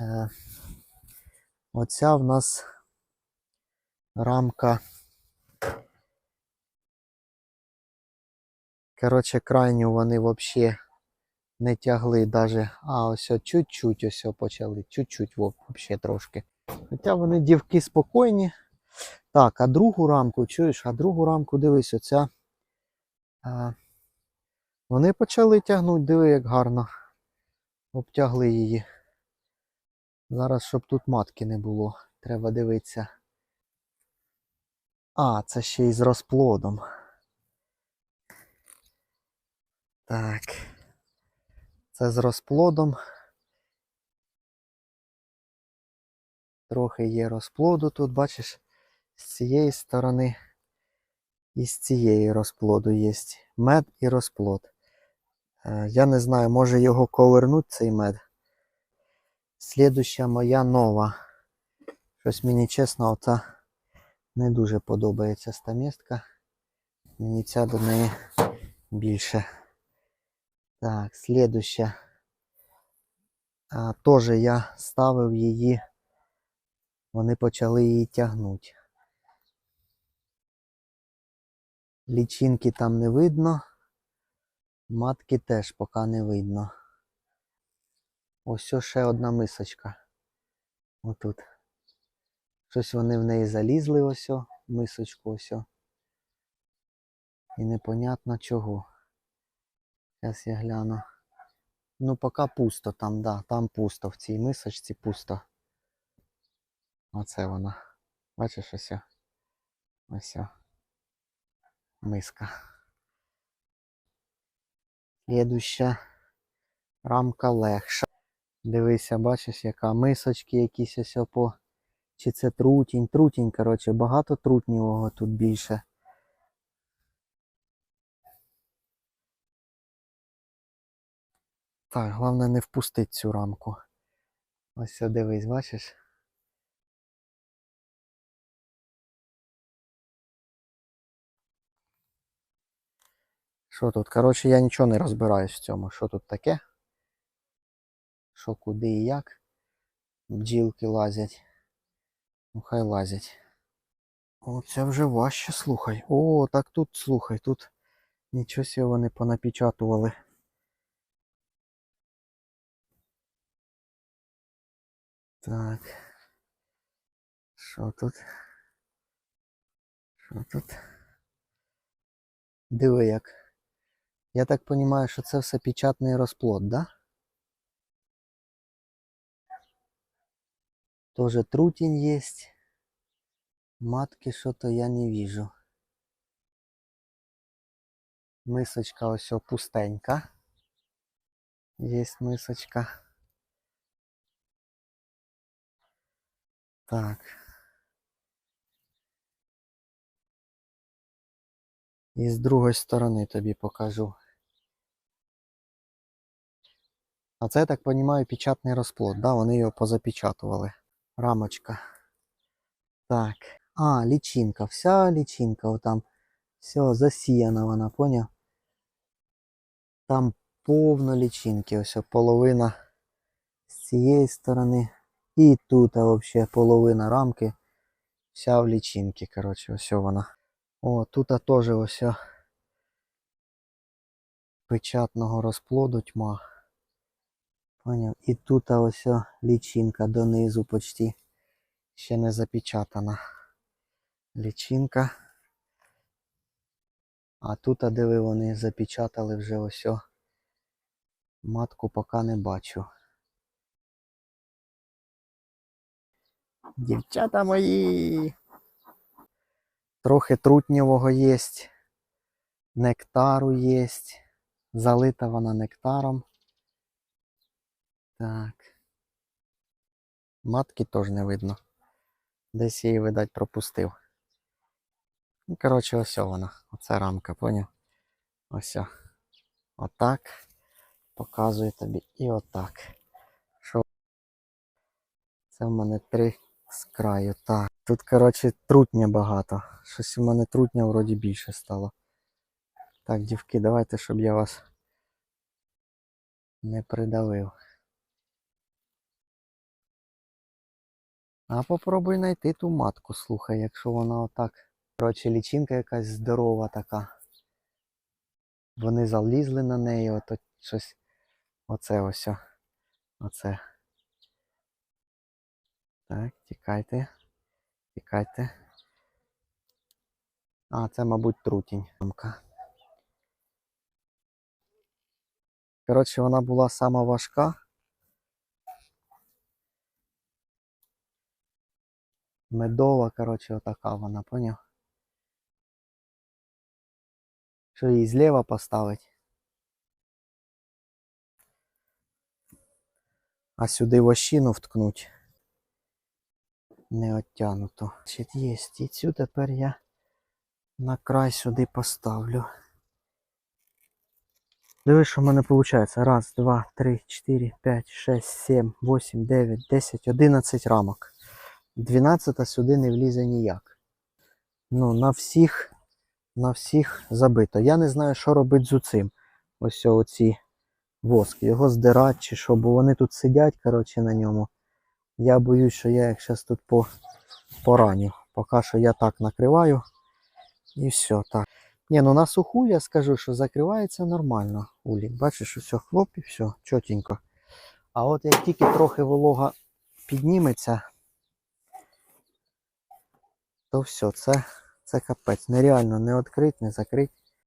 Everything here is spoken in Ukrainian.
Е, оця в нас рамка. Коротше, крайню вони взагалі не тягли даже. А, ось чуть-чуть ось почали. Чуть-чуть взагалі трошки. Хоча вони дівки спокійні. Так, а другу рамку, чуєш, а другу рамку дивись, оця. А, вони почали тягнути, диви, як гарно. Обтягли її. Зараз, щоб тут матки не було, треба дивитися. А, це ще й з розплодом. Так. Це з розплодом. Трохи є розплоду тут, бачиш, з цієї сторони і з цієї розплоду є мед і розплод. Е, Я не знаю, може його ковернуть цей мед. Слідуща моя нова. Щось мені чесно, оця не дуже подобається стамістка. Мені ця до неї більше. Так, слідуща. А, Теж я ставив її. Вони почали її тягнути. Лічинки там не видно. Матки теж поки не видно. Ось ще одна мисочка. Отут. Щось вони в неї залізли ось, мисочку ось. І непонятно чого. Зараз я гляну. Ну, поки пусто там, да, там пусто, в цій мисочці пусто. Оце вона. Бачиш ось? Ось. Миска. Слідуща рамка легша. Дивися, бачиш, яка мисочки якісь ось по. Чи це трутінь? Трутінь, коротше, багато трутнівого тут більше. Так, головне не впустити цю рамку. Ось дивись, бачиш? Що тут? Коротше, я нічого не розбираюсь в цьому. Що тут таке? Що куди і як? Бджілки лазять. Ну хай лазять. О, це вже важче, слухай. О, так тут слухай, тут нічого сього вони понапечатували. Так. Що тут? Що тут? Диви як. Я так розумію, що це все печатний розплод, да? Тоже трутень есть. Матки что-то я не вижу. Мисочка ось пустенька. Есть мисочка. Так. І з другої сторони тобі покажу. А це, я так розумію, печатний розплод, да? Вони його позапечатували. Рамочка. Так. А, лічинка. Вся лічинка отам. Все, засіяна вона, поняв? Там повно лічинки. Ось половина з цієї сторони. І тут взагалі половина рамки. Вся в лічинки, коротше, ось вона. О, тут теж ось печатного розплоду тьма. Поняв? І тут ось лічинка донизу почти ще не запечатана. Лічинка. А тут, а диви, вони запечатали вже ось. Матку поки не бачу. Дівчата мої. Трохи трутнєвого є. Нектару є. Залита вона нектаром. Так. Матки теж не видно. Десь її, видать, пропустив. Ну, коротше, ось вона. Оце рамка, поняв? Ось. Отак. Показую тобі і отак. Що? Це в мене три з краю. Так. Тут, коротше, трутня багато. Щось у мене трутня вроді більше стало. Так, дівки, давайте, щоб я вас не придавив. А попробуй знайти ту матку, слухай, якщо вона отак. Коротше, лічинка якась здорова така. Вони залізли на неї, ото щось. Оце ось. Оце. Так, тікайте. Тікайте. А, це, мабуть, трутінь. Мамка. Коротше, вона була сама важка. Медова, коротше, отака вона, поняв? Що її зліва поставить? А сюди вощину вткнуть. Не оттянуто. Значить, є. І цю тепер я на край сюди поставлю. Дивись, що в мене виходить. Раз, два, три, чотири, п'ять, шесть, сім, вісім, дев'ять, десять, одинадцять рамок. Дванадцята сюди не влізе ніяк. Ну, на всіх, на всіх забито. Я не знаю, що робити з цим. Ось оці воск. Його здирати чи що, бо вони тут сидять, коротше, на ньому. Я боюсь, що я їх зараз тут по, пораню. Поки що я так накриваю. І все, так. Ні, ну на суху я скажу, що закривається нормально улік. Бачиш, все, хлоп і все, чотенько. А от як тільки трохи волога підніметься, то все, це, це капець. Нереально не відкрити, не закрити.